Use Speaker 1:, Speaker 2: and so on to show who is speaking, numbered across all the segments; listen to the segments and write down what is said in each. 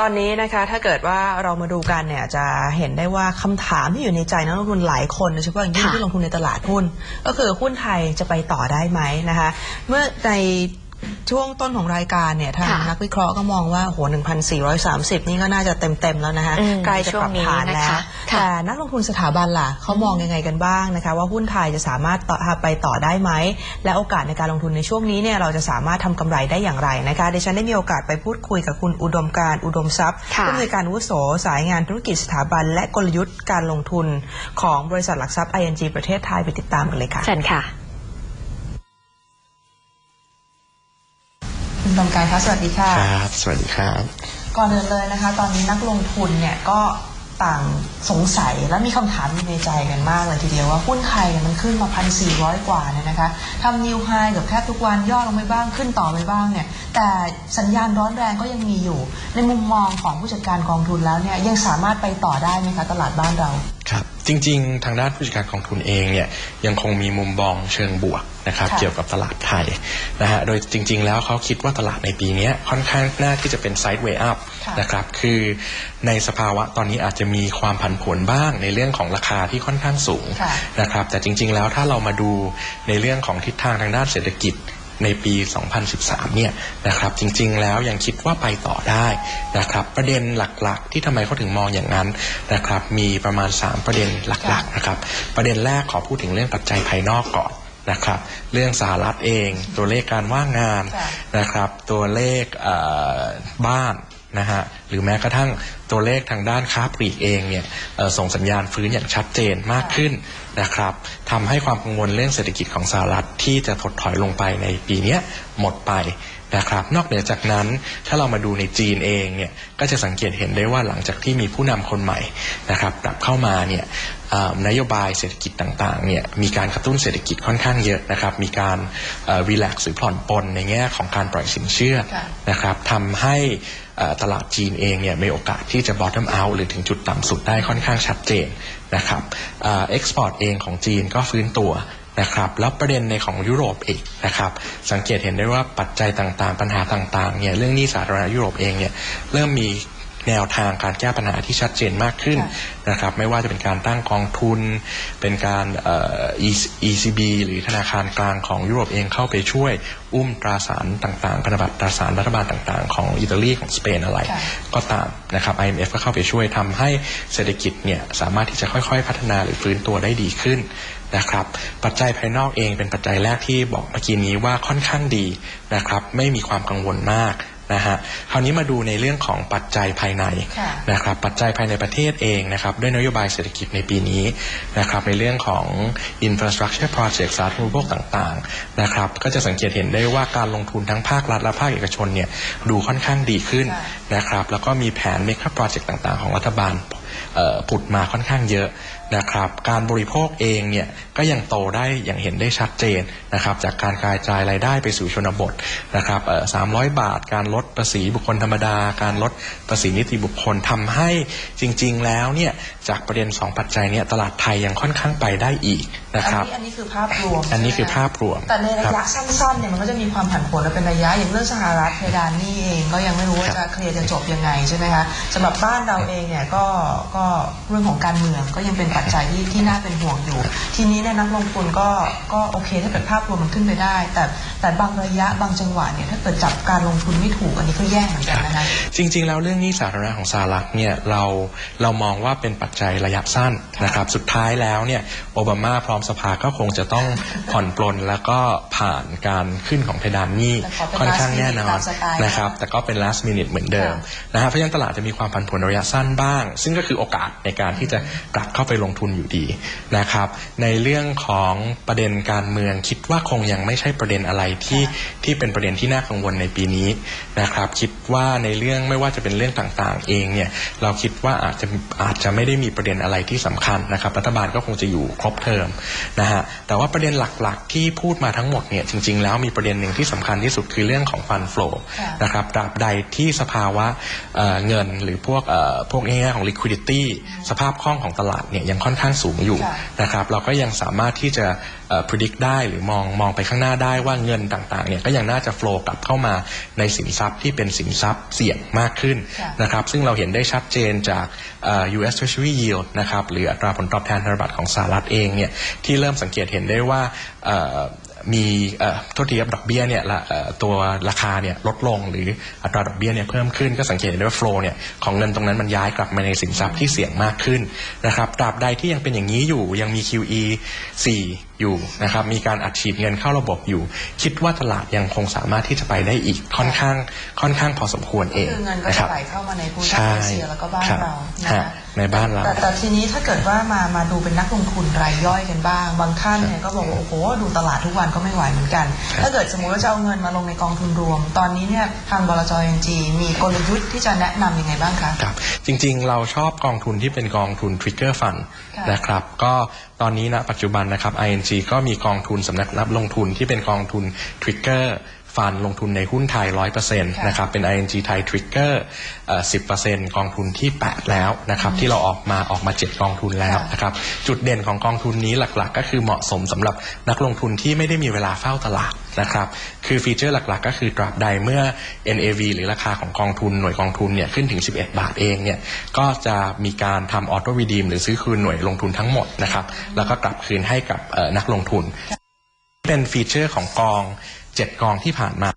Speaker 1: ตอนนี้นะคะถ้าเกิดว่าเรามาดูกันเนี่ยจะเห็นได้ว่าคำถามที่อยู่ในใจนักลงทุนหลายคนโดยเฉพาะอย่างยิ่ง
Speaker 2: ค่ะ
Speaker 1: ที่ลงทุนในตลาดหุ้น ก็คือหุ้นไทยจะไปต่อได้ไหมนะคะ เมื่อใน ช่วงต้นของรายการเนี่ยทาง
Speaker 2: ค่ะ
Speaker 1: นักวิเคราะห์ก็มองว่าโห1,430 นี่ก็น่าจะเต็ม ๆ แล้วนะคะ
Speaker 2: อืม
Speaker 1: ใกล้จะปรับฐาน
Speaker 2: ช่วงนี้
Speaker 1: แล้
Speaker 2: นะ
Speaker 1: ว
Speaker 2: คะค่ะ
Speaker 1: แต่นักลงทุนสถาบันล่ะเขามองยังไงกันบ้างนะคะ ว่าหุ้นไทยจะสามารถต่อไปต่อได้ไหม และโอกาสในการลงทุนในช่วงนี้เนี่ยเราจะสามารถทำกำไรได้อย่างไรนะคะดิฉันได้มีโอกาสไปพูดคุยกับคุณอุดมการณ์อุดมทรัพย์
Speaker 2: ค่ะ
Speaker 1: ผู้อำนวยการอาวุโสสายงานธุรกิจสถาบัน และกลยุทธ์การลงทุนของบริษัทหลักทรัพย์ ING ประเทศไทยไปติดตามกันเลยค่ะ
Speaker 2: เชิญค่ะ
Speaker 1: คุณอุดมการณ์คะสวัสดีค่ะ
Speaker 3: ครับ สวัสดีครับ
Speaker 1: ก่อนอื่นเลยนะคะ ตอนนี้นักลงทุนเนี่ยก็ต่างสงสัยและมีคำถามอยู่ในใจกันมากเลยทีเดียวว่าหุ้นไทยเนี่ยมันขึ้นมาพันสี่ร้อยกว่าเนี่ยนะคะทำนิวไฮเกือบแทบทุกวันย่อลงไปบ้างขึ้นต่อไปบ้างเนี่ย แต่สัญญาณร้อนแรงก็ยังมีอยู่ ในมุมมองของผู้จัดการกองทุนแล้วเนี่ยยังสามารถไปต่อได้ไหมคะตลาดบ้านเรา
Speaker 3: ครับ จริง ๆ ทางด้านผู้จัดการกองทุนเองเนี่ยยังคงมีมุมมองเชิงบวกนะครับ
Speaker 1: ค่ะ
Speaker 3: เกี่ยวกับตลาดไทยนะฮะโดยจริง ๆ แล้วเขาคิดว่าตลาดในปีเนี้ยค่อนข้างน่าที่จะเป็นไซด์เวย์อัพ
Speaker 1: ค่ะ
Speaker 3: นะครับคือในสภาวะตอนนี้อาจจะมีความผันผวนบ้างในเรื่องของราคาที่ค่อนข้างสูง
Speaker 1: ค่ะ
Speaker 3: นะครับแต่จริง ๆ แล้วถ้าเรามาดูในเรื่องของทิศทางทางด้านเศรษฐกิจ ในปี 2013 เนี่ยนะครับจริงๆ แล้วยังคิดว่าไปต่อได้นะครับประเด็นหลักๆ ที่ทำไมเขาถึงมองอย่างนั้นนะครับมีประมาณ 3 ประเด็นหลักๆนะครับประเด็นแรกขอพูดถึงเรื่องปัจจัยภายนอกก่อนนะครับเรื่องสหรัฐเองตัวเลขการว่างงาน
Speaker 1: ค่ะ
Speaker 3: นะครับตัวเลขเอ่อบ้าน นะฮะหรือแม้กระทั่งตัวเลขทางด้านค้าปลีกเองเนี่ยส่งสัญญาณฟื้นอย่างชัดเจนมากขึ้นนะครับทำให้ความกังวลเรื่องเศรษฐกิจของสหรัฐที่จะถดถอยลงไปในปีนี้หมดไปนะครับนอกเหนือจากนั้นถ้าเรามาดูในจีนเองเนี่ยก็จะสังเกตเห็นได้ว่าหลังจากที่มีผู้นำคนใหม่นะครับกลับเข้ามาเนี่ย นโยบายเศรษฐกิจต่างๆเนี่ยมีการกระตุ้นเศรษฐกิจค่อนข้างเยอะนะครับ มีการรีแลกซ์หรือผ่อนปลนในแง่ของการปล่อยสินเชื่อ
Speaker 1: ค่ะ
Speaker 3: นะครับทำให้เอ่อตลาดจีนเองเนี่ยมีโอกาสที่จะ bottom out หรือถึงจุดต่ำสุดได้ค่อนข้างชัดเจนนะครับเอ็กซ์พอร์ตเองของจีนก็ฟื้นตัวนะครับแล้วประเด็นในของยุโรปอีกนะครับสังเกตเห็นได้ว่าปัจจัยต่างๆ ปัญหาต่างๆเนี่ยเรื่องหนี้สาธารณะยุโรปเองเนี่ยเริ่มมี แนวทางการแก้ปัญหาที่ชัดเจนมากขึ้น
Speaker 1: ค่ะ
Speaker 3: นะครับไม่ว่าจะเป็นการตั้งกองทุน เป็นการเอ่อ ECB หรือธนาคารกลางของยุโรปเองเข้าไปช่วยอุ้มตราสารต่างๆพันธบัตรตราสารรัฐบาลต่างๆ ของอิตาลีของสเปนอะไร
Speaker 1: ค่ะ
Speaker 3: ก็ตามนะครับ IMF ก็เข้าไปช่วยทำให้เศรษฐกิจเนี่ยสามารถที่จะค่อยๆ พัฒนาหรือฟื้นตัวได้ดีขึ้นนะครับ ปัจจัยภายนอกเองเป็นปัจจัยแรกที่บอกเมื่อกี้นี้ว่าค่อนข้างดีนะครับ ไม่มีความกังวลมาก นะฮะคราวนี้มาดูในเรื่องของปัจจัยภายใน
Speaker 1: ค่ะ
Speaker 3: นะครับปัจจัยภายในประเทศเองนะครับด้วยนโยบายเศรษฐกิจในปีนี้นะครับในเรื่องของ infrastructure project สาธารณูปโภคต่างๆนะครับก็จะสังเกตเห็นได้ว่าการลงทุนทั้งภาครัฐและภาคเอกชนเนี่ยดูค่อนข้างดีขึ้น
Speaker 1: ค่ะ
Speaker 3: นะครับแล้วก็มีแผน mega project ต่างๆ ของรัฐบาลเอ่อผุดมาค่อนข้างเยอะ นะครับ การบริโภคเองเนี่ยก็ยังโตได้อย่างเห็นได้ชัดเจนนะครับจากการกระจายรายได้ไปสู่ชนบทนะครับเอ่อ300บาท การลดภาษีบุคคลธรรมดา การลดภาษีนิติบุคคลทำให้จริง ๆ แล้วเนี่ยจากประเด็น 2 ปัจจัยเนี่ยตลาดไทยยังค่อนข้างไปได้อีกนะครับ
Speaker 1: อันนี้อันนี้คือภาพรวม
Speaker 3: อันนี้คือ
Speaker 1: ใช่ไหมะ
Speaker 3: ภาพรวม
Speaker 1: แต่ในระ
Speaker 3: ครั
Speaker 1: ยะ
Speaker 3: บ
Speaker 1: สั้นๆเนี่ยมันก็จะมีความผันผวนและเป็นระยะอย่างเรื่องสหรัฐเพดานหนี่เองก็ยังไม่รู้ว่า
Speaker 3: ครับ
Speaker 1: จะเคลียร์จะจบยังไงใช่ไหมคะสำหรับบ้านเราเองเนี่ยก็ก็เรื่องของการเมืองก็ยังเป็นปัจจัยที่ที่น่าเป็นห่วงอยู่ ทีนี้เนี่ยนักลงทุนก็ก็โอเคถ้าเกิดภาพรวมมันขึ้นไปได้ แต่แต่บางระยะบางจังหวะเนี่ยถ้าเกิดจับการลงทุนไม่ถูกอันนี้ก็แย่เหมือนกันนะคะ
Speaker 3: จริง ๆ แล้วเรื่องหนี้สาธารณะของสหรัฐเนี่ยเราเรามองว่าเป็นปัจจัยระยะสั้นนะครับสุดท้ายแล้วเนี่ยโอบามาพร้อมสภาก็คงจะต้องผ่อนปลนแล้วก็ผ่านการขึ้นของเพดานหนี้
Speaker 1: แต่ขอเป็น
Speaker 3: ค่อนข้างแน่นอน
Speaker 1: last minute ตามสไตล์
Speaker 3: นะครับแต่ก็เป็น last minute เหมือนเดิมนะฮะเพราะฉะนั้นตลาดจะมีความผันผวนระยะสั้นบ้าง ซึ่งก็คือโอกาสในการที่จะกลับเข้าไปลงทุนอยู่ดีนะครับ ในเรื่องของประเด็นการเมืองคิดว่าคงยังไม่ใช่ประเด็นอะไรที่ที่เป็นประเด็นที่น่ากังวลในปีนี้นะครับ คิดว่าในเรื่องไม่ว่าจะเป็นเรื่องต่างๆ เองเนี่ยเราคิดว่าอาจจะอาจจะไม่ได้มีประเด็นอะไรที่สำคัญนะครับ รัฐบาลก็คงจะอยู่ครบเทอมนะฮะแต่ว่าประเด็นหลักๆ ที่พูดมาทั้งหมดเนี่ยจริง ๆ แล้วมีประเด็นหนึ่งที่สำคัญที่สุดคือเรื่องของฟันฟลู
Speaker 1: ค่ะ
Speaker 3: นะครับตราบใดที่สภาวะเอ่อเงินหรือพวกเอ่อพวกง่ายๆของ liquidity liquidity สภาพคล่องของตลาดเนี่ยยังค่อนข้างสูงอยู่
Speaker 1: ค่ะ
Speaker 3: นะครับเราก็ยังสามารถที่จะเอ่อ predict ได้หรือมองมองไปข้างหน้าได้ว่าเงินต่างๆเนี่ยก็ยังน่าจะ flow กลับเข้ามาในสินทรัพย์ที่เป็นสินทรัพย์เสี่ยงมากขึ้น
Speaker 1: ค่ะ
Speaker 3: นะครับซึ่งเราเห็นได้ชัดเจนจากเอ่อ US Treasury Yield นะครับหรืออัตราผลตอบแทนพันธบัตรของสหรัฐเองเนี่ยที่เริ่มสังเกตเห็นได้ว่าเอ่อ มีเอ่อโทษทีครับดอกเบี้ยเนี่ยละเอ่อตัวราคาเนี่ยลดลงหรืออัตราดอกเบี้ยเนี่ยเพิ่มขึ้นก็สังเกตเห็นได้ว่า flow เนี่ยของเงินตรงนั้นมันย้ายกลับมาในสินทรัพย์ที่เสี่ยงมากขึ้นนะครับตราบใดที่ยังเป็นอย่างนี้อยู่ยังมี QE 4 อยู่นะครับมีการอัดฉีดเงินเข้าระบบอยู่ คิดว่าตลาดยังคงสามารถที่จะไปได้อีกค่อนข้างค่อนข้างพอสมควรเอง
Speaker 1: คือเงินก็
Speaker 3: นะค
Speaker 1: จะ
Speaker 3: รับ
Speaker 1: ไหลเข้ามาในภูมิภา
Speaker 3: ใช่
Speaker 1: คเอเชียแล้วก็บ้าน
Speaker 3: ครับ
Speaker 1: เรานะ
Speaker 3: ฮะ
Speaker 1: คะ
Speaker 3: ในบ้านเรา
Speaker 1: แต่แต่ทีนี้ถ้าเกิดว่ามามาดูเป็นนักลงทุนรายย่อยกันบ้าง บางท่านเนี่ยก็บอกว่าโอ้โหดูตลาดทุกวันก็ไม่ไหวเหมือนกัน ถ้าเกิดสมมุติว่าจะเอาเงินมาลงในกองทุนรวม ตอนนี้เนี่ยทางบลจเอ็นจีมีกลยุทธ์ที่จะแนะนำยังไงบ้างคะ
Speaker 3: ครับจริงๆ เราชอบกองทุนที่เป็นกองทุน Trigger Fund
Speaker 1: ค่ะ
Speaker 3: นะครับก็ตอนนี้ณปัจจุบันนะครับ ING ก็มีกองทุนสำนักรับลงทุนที่เป็นกองทุน Trigger ฟันลงทุนในหุ้นไทย 100%นะครับเป็น ING ไทย Trigger เอ่อ10%กองทุนที่ 8 แล้วนะครับที่เราออกมาออกมา 7 กองทุนแล้วนะครับจุดเด่นของกองทุนนี้หลักๆ ก็คือเหมาะสมสำหรับนักลงทุนที่ไม่ได้มีเวลาเฝ้าตลาดนะครับคือฟีเจอร์หลักๆ ก็คือตราบใดเมื่อ NAV หรือราคาของกองทุนหน่วยกองทุนเนี่ยขึ้นถึง 11 บาทเองเนี่ยก็จะมีการทำออโต้ e ีดีมหรือซื้อคืนหน่วยลงทุนทั้งหมดนะครับแล้วก็กลับคืนให้กับเอ่อนักลงทุน เป็นฟีเจอร์ของกอง 7 กองที่ผ่านมา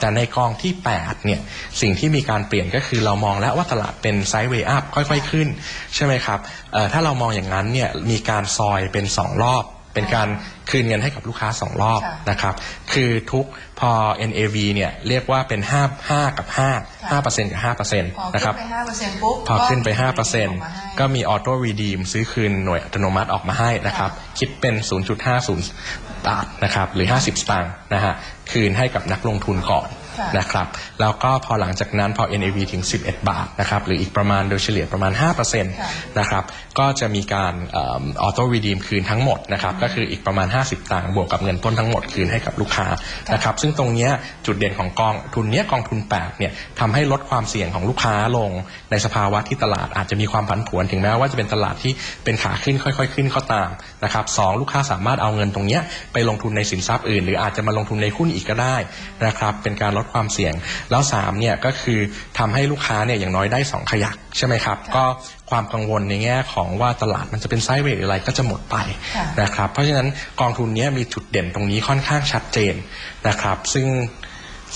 Speaker 3: แต่ในกองที่ 8 เนี่ย สิ่งที่มีการเปลี่ยนก็คือเรามองแล้วว่าตลาดเป็นไซด์เวย์อัพค่อยๆ ขึ้น ใช่ไหมครับถ้าเรามองอย่างนั้นเนี่ยมีการซอยเป็น 2 รอบ เป็นการคืนเงินให้กับลูกค้า 2 รอบ
Speaker 1: ค่ะ
Speaker 3: นะครับ คือทุกพอ NAV เนี่ยเรียกว่าเป็น 5 5 กับ 5 5%กับ5%
Speaker 1: พอ
Speaker 3: นะค
Speaker 1: ขึ้
Speaker 3: รับ
Speaker 1: นไปห้าเปอร์เซ็นต์ปุ๊บ
Speaker 3: พอขึ้นไป
Speaker 1: ก็มีออกมาให้
Speaker 3: 5%ก็มีออโต้รีดีมซื้อคืนหน่วยอัตโนมัติออกมาให้นะครับ คิดเป็น 0.50บาทนะครับหรือ 50 สตางค์นะฮะคืนให้กับนักลงทุนก่อน
Speaker 1: ค่ะ
Speaker 3: นะครับแล้วก็พอหลังจากนั้นพอ NAV ถึง 11 บาทนะครับหรืออีกประมาณโดยเฉลี่ยประมาณ 5%นะครับก็จะมีการออโต้รีดีมคืนทั้งหมดนะครับก็คืออีกประมาณ 50 ตังค์บวกกับเงินต้นทั้งหมดคืนให้กับลูกค้านะครับซึ่งตรงเนี้ยจุดเด่นของกองทุนเนี้ยกองทุน8เนี่ยทำให้ลดความเสี่ยงของลูกค้าลงในสภาวะที่ตลาดอาจจะมีความผันผวนถึงแม้ว่าจะเป็นตลาดที่เป็นขาขึ้นค่อย ๆ ขึ้นก็ตามนะครับสองลูกค้าสามารถเอาเงินตรงเนี้ยไปลงทุนในสินทรัพย์อื่น หรืออาจจะมาลงทุนในหุ้นอีกก็ได้นะครับเป็นการลดความเสี่ยง แล้วสามเนี่ยก็คือทำให้ลูกค้าเนี่ยอย่างน้อยได้สองขยักใช่ไหมครับ ก็ความกังวลในแง่ของว่าตลาดมันจะเป็นไซด์เวย์หรืออะไรก็จะหมดไป
Speaker 1: ค่ะ
Speaker 3: นะครับเพราะฉะนั้นกองทุนเนี้ยมีจุดเด่นตรงนี้ค่อนข้างชัดเจนนะครับ ซึ่ง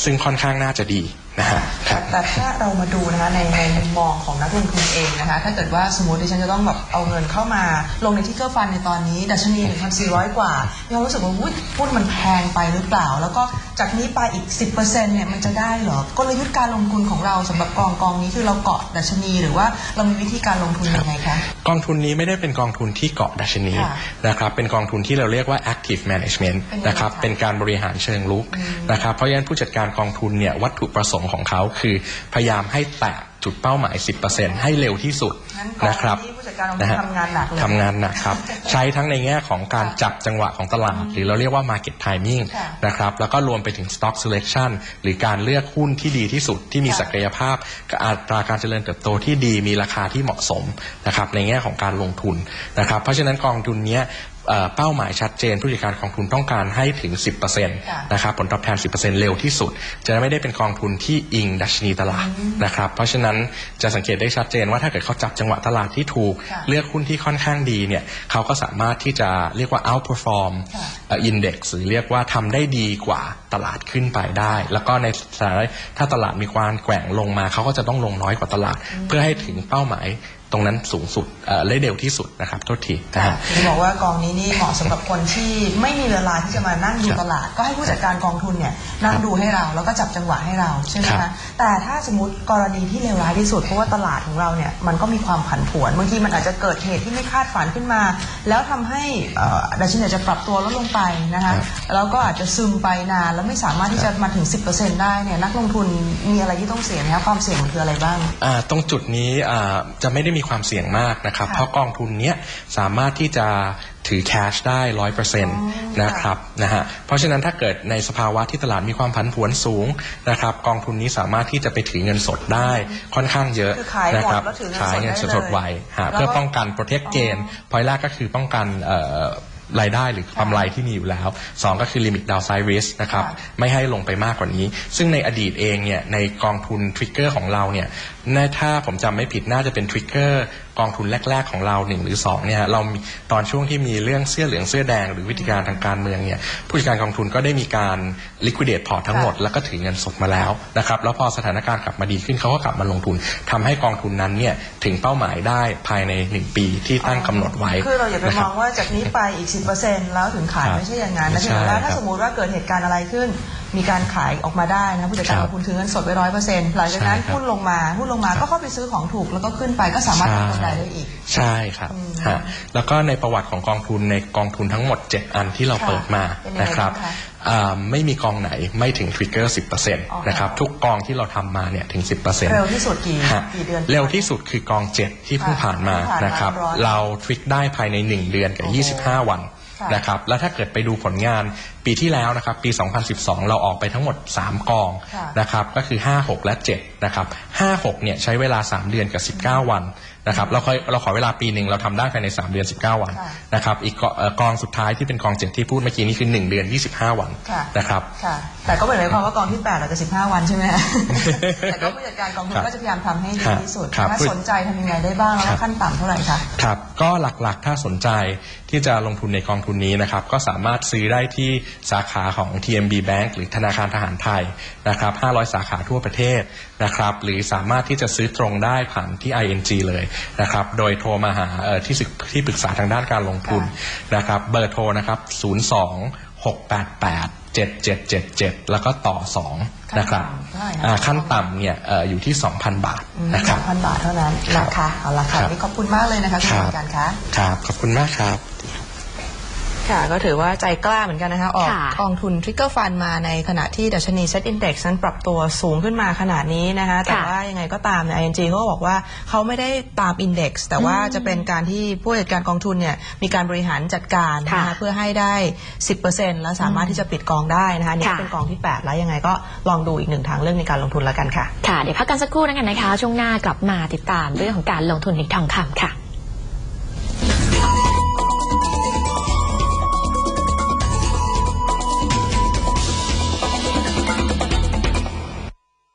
Speaker 3: ซึ่งค่อนข้างน่าจะดีนะฮะครับ
Speaker 1: แต่ถ้าเรามาดูนะคะในในมุมมองของนักลงทุนเองนะคะ ถ้าเกิดว่าสมมติดิฉันจะต้องแบบเอาเงินเข้ามา ลงในทิกเกอร์ฟันในตอนนี้ ดัชนี 1,400 กว่ายังรู้สึกว่าอุ๊ยหุ้นมันแพงไปหรือเปล่า แล้วก็ จากนี้ไปอีก 10%เนี่ยมันจะได้เหรอกลยุทธ์การลงทุนของเราสำหรับกองกองนี้คือเราเกาะดัชนีหรือว่าเรามีวิธีการลงทุนยังไงคะ
Speaker 3: กองทุนนี้ไม่ได้เป็นกองทุนที่เกาะดัชนี
Speaker 1: ค่ะ
Speaker 3: นะครับเป็นกองทุนที่เราเรียกว่า active management
Speaker 1: เป็นยังไง
Speaker 3: นะครับ
Speaker 1: คะ
Speaker 3: เป็นการบริหารเชิงลุกนะครับเพราะฉะนั้นผู้จัดการกองทุนเนี่ยวัตถุประสงค์ของเขาคือพยายามให้แตะจุดเป้าหมาย 10%ให้เร็วที่สุด
Speaker 1: งั้นกอง
Speaker 3: นะครับ
Speaker 1: นี้ผู้ จัดการกองทุน
Speaker 3: นะฮะ
Speaker 1: ทำงานหนักเลย
Speaker 3: ทำงานหนักครับ ใช้ทั้งในแง่ของการ
Speaker 1: ค่ะ
Speaker 3: จับจังหวะของตลาด หรือเราเรียกว่า market timing
Speaker 1: ค่ะ
Speaker 3: นะครับแล้วก็รวมไปถึง stock selection หรือการเลือกหุ้นที่ดีที่สุดที่มี
Speaker 1: ค่ะ
Speaker 3: ศักยภาพกับอัตราการเจริญเติบโตที่ดีมีราคาที่เหมาะสมนะครับในแง่ของการลงทุนนะครับ เพราะฉะนั้นกองทุนเนี้ยเอ่อเป้าหมายชัดเจน ผู้จัดการกองทุนต้องการให้ถึง 10%นะครับผลตอบแทน 10%เร็วที่สุด จะไม่ได้เป็นกองทุนที่อิงดัชนีตลาดนะครับเพราะฉะนั้นจะสังเกตได้ชัดเจนว่าถ้าเกิดเขาจับจังหวะตลาดที่ถูก
Speaker 1: ค่ะ
Speaker 3: เลือกหุ้นที่ค่อนข้างดีเนี่ยเขาก็สามารถที่จะเรียกว่า outperform
Speaker 1: ค่ะ
Speaker 3: อินเด็กซ์หรือเรียกว่าทำได้ดีกว่าตลาดขึ้นไปได้ แล้วก็ในสถานถ้าตลาดมีความแกว่งลงมา เขาก็จะต้องลงน้อยกว่าตลาด เพื่อให้ถึงเป้าหมายต รงนั้นสูงสุดเอ่อได้เร็วที่สุดนะครับโทษทีนะ
Speaker 1: ค่ะ
Speaker 3: ฮะ
Speaker 1: จะบอกว่ากองนี้นี่เหมาะสำหรับคนที่ไม่มีเวลาที่จะมานั่งดู
Speaker 3: ครับ
Speaker 1: ตลาด ก็ให้ผู้จัดการกองทุนเนี่ยนั่ง
Speaker 3: ครับ
Speaker 1: ดูให้เราแล้วก็จับจังหวะให้เราใช่ไหม
Speaker 3: ครั
Speaker 1: คะ
Speaker 3: บ
Speaker 1: แต่ถ้าสมมติกรณีที่เลวร้ายที่สุดเพราะว่าตลาดของเราเนี่ยมันก็มีความผันผวนบางทีมันอาจจะเกิดเหตุที่ไม่คาดฝันขึ้นมา แล้วทำให้เอ่อดัชนีอาจจะปรับตัวลดลงไปนะคะ
Speaker 3: ครับ
Speaker 1: แล้วก็อาจจะซึมไปนานแล้วไม่สามารถที่จะมาถึง 10%ได้เนี่ยนักลงทุนมีอะไรที่ต้องเสี่ยงไหมคะความเสี่ยงมันคืออะไรบ้าง
Speaker 3: อ่าตรงจุดนี้อ่าจะไม่ได้มีความเสี่ยงมากนะครับ
Speaker 1: ค่ะ
Speaker 3: เพราะกองทุนเนี้ยสามารถที่จะถือแคชได้ร้อยเปอร์เซ็นต์นะครับนะฮะเพราะฉะนั้นถ้าเกิดในสภาวะที่ตลาดมีความผันผวนสูงนะครับ กองทุนนี้สามารถที่จะไปถือเงินสดได้ค่อนข้างเยอะ
Speaker 1: คือขายหมด
Speaker 3: นะครับ
Speaker 1: แล้วถือเงินสด
Speaker 3: ขายเงิน
Speaker 1: ได้
Speaker 3: สด
Speaker 1: เลย
Speaker 3: ไว้ฮะ
Speaker 1: แล้วก็
Speaker 3: เพื่อป้องกันโปรเทคเกนพอยแรกก็คือป้องกันเอ่อรายได้หรือกำไรที่มีอยู่แล้วสองก็คือ limit downside risk นะครับ
Speaker 1: ค่ะ
Speaker 3: ไม่ให้ลงไปมากกว่านี้ ซึ่งในอดีตเองเนี่ย ในกองทุนทริกเกอร์ของเราเนี่ย น่าถ้าผมจำไม่ผิดน่าจะเป็นทริกเกอร์กองทุนแรก ๆ ของเราหนึ่งหรือสองเนี่ยเรามีตอนช่วงที่มีเรื่องเสื้อเหลืองเสื้อแดง หรือวิธีการทางการเมืองเนี่ยผู้จัดการกองทุนก็ได้มีการ liquidate พอร์ตทั้งหมดแล้วก็ถือเงินสดมาแล้วนะครับแล้วพอสถานการณ์กลับมาดีขึ้นเขาก็กลับมาลงทุนทำให้กองทุนนั้นเนี่ยถึงเป้าหมายได้ภายในหนึ่งปีที่ตั้งกำหนดไว้
Speaker 1: คือเราอย่าไป
Speaker 3: นะค
Speaker 1: ม
Speaker 3: รั
Speaker 1: อบงว่าจากนี้ไปอีก 10%แล้วถึงขาย
Speaker 3: ครับ
Speaker 1: ไม่ใช่อย่างนั้นนะ
Speaker 3: ไม่
Speaker 1: ถึ
Speaker 3: ใช่
Speaker 1: งเวลาถ้า
Speaker 3: ครับ
Speaker 1: สมมติว่าเกิดเหตุการณ์อะไรขึ้น มีการขายออกมาได้นะผู้จัดการ
Speaker 3: ค
Speaker 1: ก
Speaker 3: รับ
Speaker 1: องทุนถือเงินสดไว้ร้อยเปอร์เซ็นต์หลังจากนั้น
Speaker 3: ใช่ครับ
Speaker 1: หุ้นลงมาหุ้นลงมาก็เข้าไปซื้อของถูกแล้วก็ขึ้นไปก็สามารถทำกำไรได้อีก
Speaker 3: ใช่ครับ
Speaker 1: อืม
Speaker 3: ฮะแล้วก็ในประวัติของกองทุนในกองทุนทั้งหมด 7 อันที่เรา
Speaker 1: ค่ะ
Speaker 3: เปิดมา
Speaker 1: เป็นยังไง
Speaker 3: นะครับ
Speaker 1: บ้างคะ
Speaker 3: อ่าไม่มีกองไหนไม่ถึงทริกเกอร์10%นะครับทุกกองที่เราทำมาเนี่ยถึง10%
Speaker 1: เร็วที่สุดกี่
Speaker 3: ฮะ
Speaker 1: กี่เดือน
Speaker 3: เร็วที่สุดคือกอง7ที่เพิ่ง
Speaker 1: ค่ะ
Speaker 3: ผ่านมา
Speaker 1: เพิ่งผ่านมา
Speaker 3: นะครับ
Speaker 1: ร้อน
Speaker 3: เราทริกได้ภายใน1เดือนกับ
Speaker 1: โอ้โห
Speaker 3: 25วัน
Speaker 1: ค่ะ
Speaker 3: นะครับแล้วถ้าเกิดไปดูผลงาน ปีที่แล้วนะครับปี 2012 เราออกไปทั้งหมด 3 กอง
Speaker 1: ค่ะ
Speaker 3: นะครับก็คือ 5 6 และ7นะครับ5 6เนี่ยใช้เวลา 3 เดือนกับ 19 วันนะครับเราค่อยเราขอเวลาปีหนึ่งเราทำได้ภายใน 3 เดือน 19 วัน
Speaker 1: ค่ะ
Speaker 3: นะครับอีกกเอ่อกองสุดท้ายที่เป็นกอง 7 ที่พูดเมื่อกี้นี้คือ 1 เดือน 25 วัน
Speaker 1: ค่ะ
Speaker 3: นะครับ
Speaker 1: ค่ะแต่ก็ไม่ได้หมายความว่ากองที่8เราจะ15 วันใช่ไหมแต่ก็ผู้จัดการกองทุน
Speaker 3: ครับ
Speaker 1: ก็จะพยายามทำให้ดี
Speaker 3: ครับ
Speaker 1: ที่สุด
Speaker 3: ครับ
Speaker 1: ถ้าสนใจทำยังไงได้บ้างแล้ว
Speaker 3: ครั
Speaker 1: ก็
Speaker 3: บ
Speaker 1: ขั้นต่ำเท่าไหร่คะ
Speaker 3: ครับก็หลักๆถ้าสนใจที่จะลงทุนในกองทุนนี้นะครับก็สามารถซื้อได้ที่สาขาของ TMB Bank หรือธนาคารทหารไทยนะครับ 500 สาขาทั่วประเทศนะครับ หรือสามารถที่จะซื้อตรงได้ผ่านที่ ING เลยนะครับ โดยโทรมาหาเอ่อที่ศึกที่ปรึกษาทางด้านการลงทุนนะครับ เบอร์โทรนะครับ 02 688 7777 แล้วก็ต่อ 2 นะครับ
Speaker 1: ขั้นต่ำเท่าไหร่นะ
Speaker 3: อ่าขั้นต่ำเนี่ยเอ่ออยู่ที่ 2,000 บาทนะค
Speaker 1: ส
Speaker 3: รั
Speaker 1: อบงพันบาทเท่านั้น
Speaker 3: ครับ
Speaker 1: นะคะเอาละค่ะ
Speaker 3: ครับ
Speaker 1: วันนี่ขอบคุณมากเลยนะคะคุณ
Speaker 3: ครับ
Speaker 1: ผู้จัดการคะ
Speaker 3: ครับ ขอบคุณมากครับ
Speaker 1: ค่ะ ก็ถือว่าใจกล้าเหมือนกันนะคะ ออก
Speaker 2: ค่ะ
Speaker 1: กองทุน Trigger Fund มาในขณะที่ดัชนี Set Index นั้นปรับตัวสูงขึ้นมาขนาดนี้นะคะ แต่
Speaker 2: ค่ะ
Speaker 1: ว่ายังไงก็ตามเนี่ย ING เขาก็บอกว่าเขาไม่ได้ตาม Index แต่ว่าจะเป็นการที่ผู้จัดการกองทุนเนี่ยมีการบริหารจัดการนะคะ
Speaker 2: ค่ะ
Speaker 1: เพื่อให้ได้ 10%แล้วสามารถที่จะปิดกองได้นะคะนี่ก็
Speaker 2: ค่ะ
Speaker 1: เป็นกองที่ 8 แล้วยังไงก็ลองดูอีกหนึ่งทางเรื่องในการลงทุนแล้วกันค่ะ
Speaker 2: ค่ะ เดี๋ยวพักกันสักครู่แล้วกันนะคะช่วงหน้ากลับมาติดตามเรื่องของการลงทุนในทองคำค่ะ